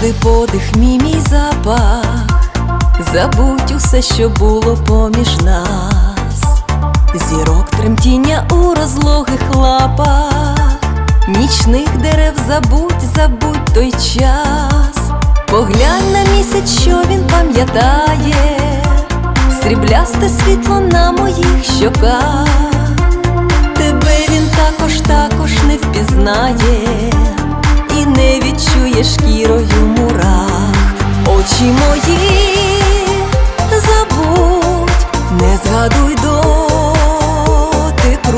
завжди подих, мій мій запах, забудь усе, що було поміж нас, зірок тремтіння у розлогих лапах, нічних дерев забудь, забудь той час, поглянь на місяць, що він пам'ятає, сріблясте світло на моїх щоках. Відчує шкірою мурах. Очі мої забудь, не згадуй дотик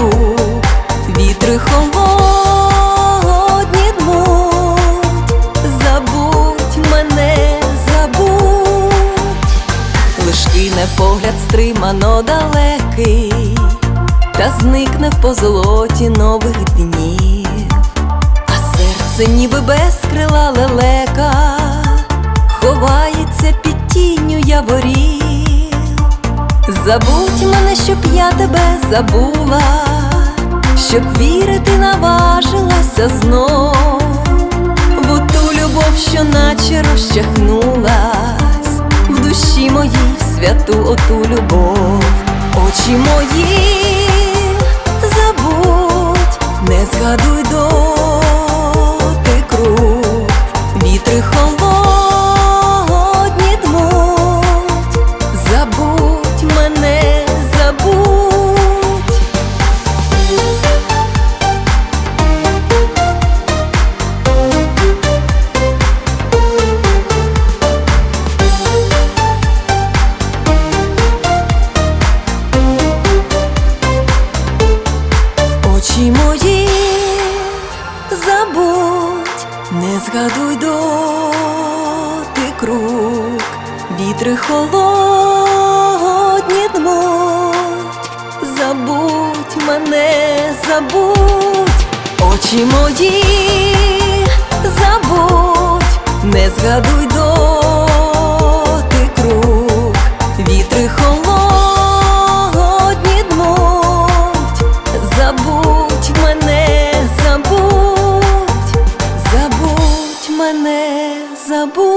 рук, вітри холодні дмуть, забудь мене, забудь, лиш кине погляд стримано далекий та зникне в позолоті нових днів, серце, ніби без крила лелека, ховається під тінню яворів. Забудь мене, щоб я тебе забула, щоб вірити наважилася знов в ту любов, що наче розчахнулась в душі моїй в святу оту любов, очі мої забудь, не згадуй дотик Очі мої забудь, не згадуй дотик рук, вітри холодні дмуть, забудь мене, забудь, очі мої забудь, не згадуй дотик 不。